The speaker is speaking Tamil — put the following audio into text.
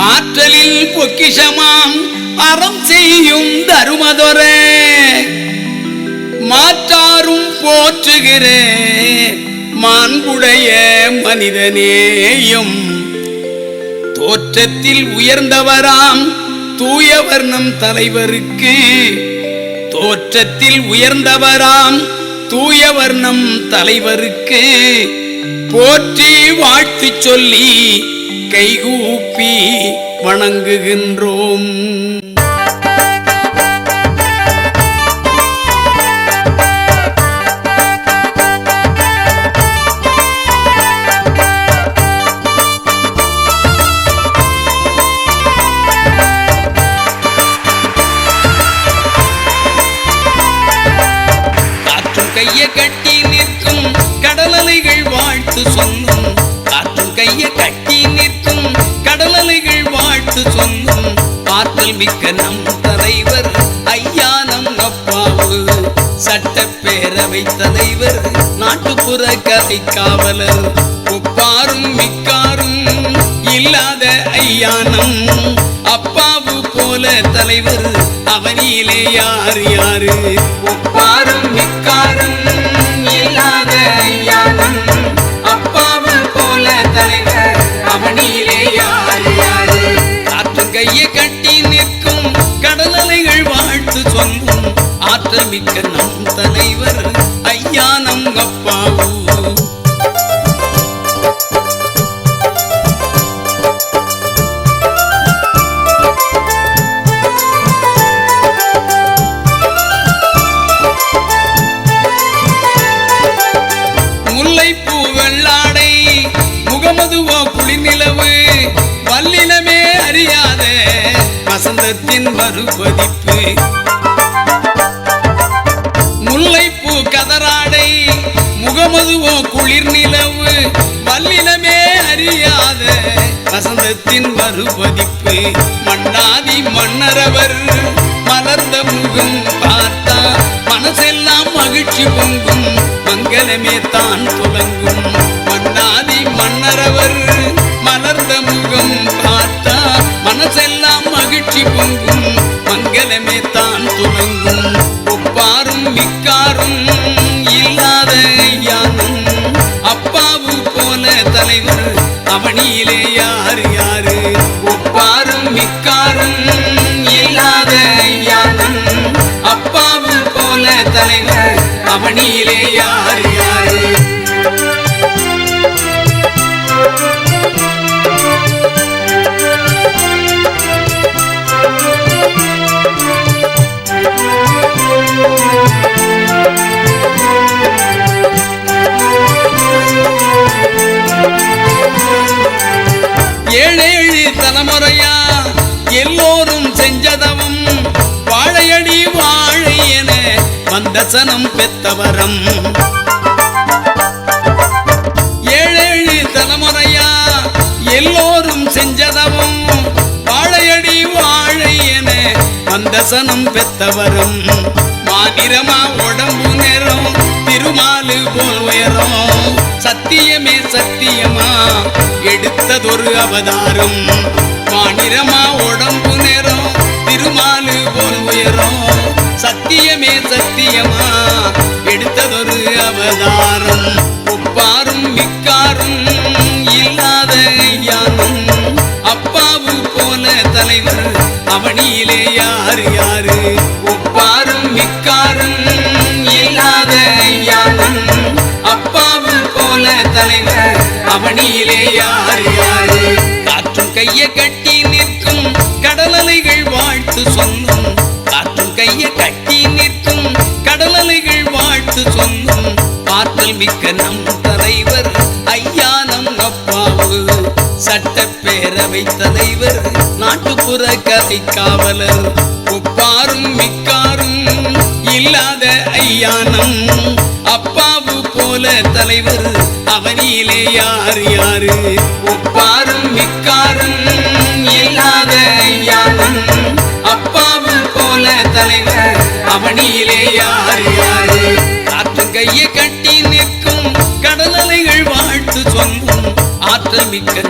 ஆற்றலில் பொக்கிஷமாம் அறம் செய்யும் தருமதொரே. மாற்றாரும் போற்றுகிறே மாண்புடைய மனிதனேயும். தோற்றத்தில் உயர்ந்தவராம் தூயவர்ணம் தலைவருக்கு. தோற்றத்தில் உயர்ந்தவராம் தூயவர்ணம் தலைவருக்கு. போற்றி வாழ்த்து சொல்லி கைகூப்பி வணங்குகின்றோம். கைய கட்டி நிற்கும் கடலலைகள் வாழ்த்து சொல்லும். காற்றும் கைய கட்டி ஆற்றல் மிக்க நம் தலைவர். ஐயா நம் அப்பாவு. சட்டப்பேரவை தலைவர் நாட்டுப்புற கதை காவலர். ஒப்பாரும் மிக்காரும் இல்லாத ஐயானம் அப்பாவு போல தலைவர். அவனிலே யார் யாரு? ஒப்பாரும் மிக்காரும் இல்லாத வாழ்த்து ஆற்றமிக்க நம் தலைவர் ஐயா நம் அப்பாவு முல்லைப்பூ வெள்ளாடை முகமதுவோ குளிர்நிலவு வல்லினமே அறியாத வசந்தத்தின் மறுபதிப்பு. முல்லைப்பூ கதராடை முகமதுவோ குளிர் நிலவு வல்லினமே அறியாத வசந்தத்தின் மறுபதிப்பு. மன்னாதி மன்னரவர் மலர்ந்த முகம் பார்த்தா மனசெல்லாம் மகிழ்ச்சி பொங்கும் மங்களமே தான் துலங்கும் மன்னாதி மன்னரவர் மலர்ந்த முகம் பார்த்தா மனசெல்லாம் மகிழ்ச்சி பொங்கும் மங்களமே தான் துலங்கும் தலைவர் அவனியிலே யார் யாரு? உப்பாரும் மிக்காரும் இல்லாத யானும் அப்பாவும் போல தலைவர் அவனியிலே யார் யாரு? செஞ்சதவும் வாழையடி வாழை என வந்த சனம் பெத்தவரம். ஏழேழு தலைமுறையா எல்லோரும் செஞ்சதவும் வாழையடி வாழை என வந்த சனம் பெத்தவரும். மாதிரமா உடம்பு நேரம் திருமாலு போல் உயரும். சத்தியமே சத்தியமா எடுத்ததொரு அவதாரம். மாநிறமா உடம்பு மிக்காரும் இல்லாத யானும் அப்பாவு போல தலைவர் அவனியிலே யார் யாரு? ஒப்பாரும் மிக்காரும் இல்லாத யானும் அப்பாவு போல தலைவர் அவனியிலே யார் யாரு? காற்றும் கைய கட்டி நிற்கும் கடலலைகள் வாழ்த்து சொல்லும். காற்றும் கைய கட்டி ஆற்றல் மிக்க நம் தலைவர். ஐயா நம் அப்பாவு சட்டப்பேரவை தலைவர் நாட்டுப்புற கதை காவலர். ஒப்பாரும் மிக்காரும் இல்லாத ஐயானம் அப்பாவு போல தலைவர். அவனியிலே யார் யாரு? ஒப்பாரும் மிக்காரும் இல்லாத ஐயானம் அப்பாவு போல தலைவர். அவனியிலே யார் யாரு? காற்று கையை மிக்க நம் தலைவர்